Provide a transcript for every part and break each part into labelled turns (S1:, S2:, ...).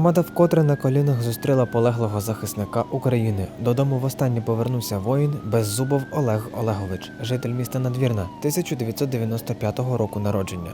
S1: Громада вкотре на колінах зустріла полеглого захисника України. Додому востаннє повернувся воїн Беззубов Олег Олегович, житель міста Надвірна, 1995 року народження.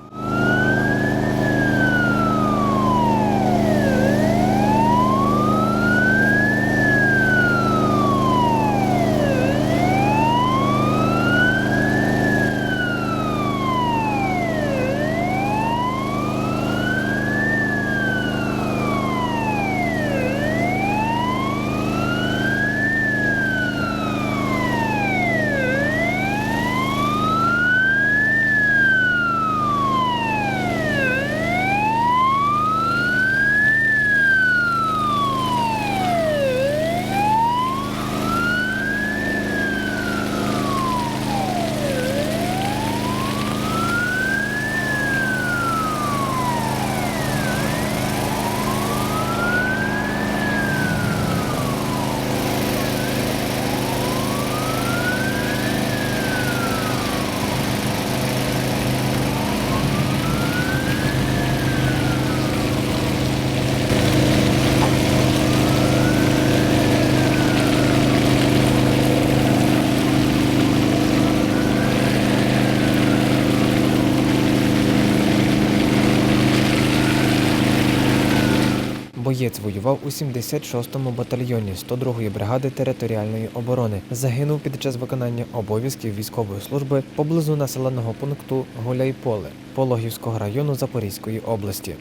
S1: Боєць воював у 76-му батальйоні 102-ї бригади територіальної оборони. Загинув під час виконання обов'язків військової служби поблизу населеного пункту Гуляйполе Пологівського району Запорізької області.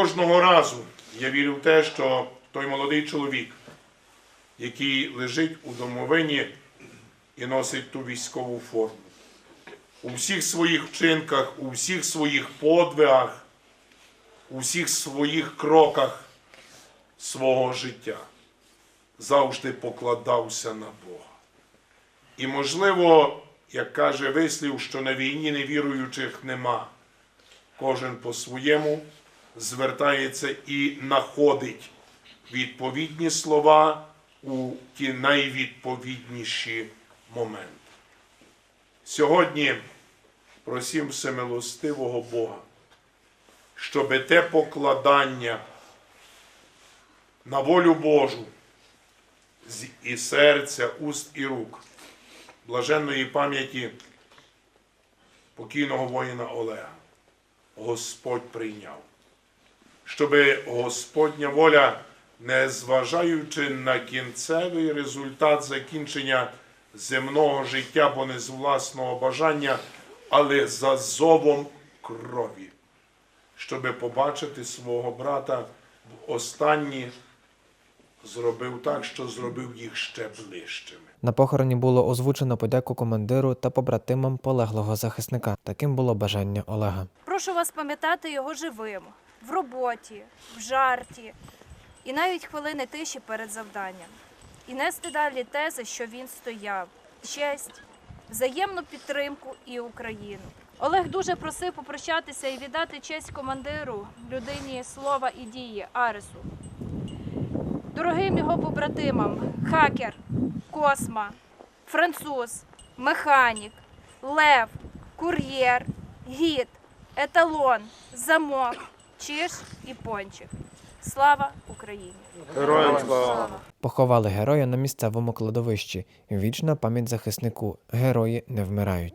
S2: Кожного разу я вірю в те, що той молодий чоловік, який лежить у домовині і носить ту військову форму, у всіх своїх вчинках, у всіх своїх подвигах, у всіх своїх кроках свого життя завжди покладався на Бога. І, можливо, як каже вислів, що на війні невіруючих нема. Кожен по-своєму звертається і знаходить відповідні слова у ті найвідповідніші моменти. Сьогодні просім всемилостивого Бога, щоби те покладання на волю Божу з і серця, уст і рук блаженної пам'яті покійного воїна Олега Господь прийняв щоб Господня воля, незважаючи на кінцевий результат закінчення земного життя, бо не з власного бажання, але за зовом крові, щоб побачити свого брата в останні, зробив так, що зробив їх ще ближчими.
S1: На похороні було озвучено подяку командиру та побратимам полеглого захисника. Таким було бажання Олега.
S3: Прошу вас пам'ятати його живим, в роботі, в жарті і навіть хвилини тиші перед завданням. І нести далі те, за що він стояв. Честь, взаємну підтримку і Україну. Олег дуже просив попрощатися і віддати честь командиру, людині слова і дії Аресу. Дорогим його побратимам, хакер, Косма, француз, механік, лев, кур'єр, гід, еталон, замок, чиш і пончик. Слава Україні!
S2: Героям
S3: Слава!
S1: Поховали героя на місцевому кладовищі. Вічна пам'ять захиснику. Герої не вмирають.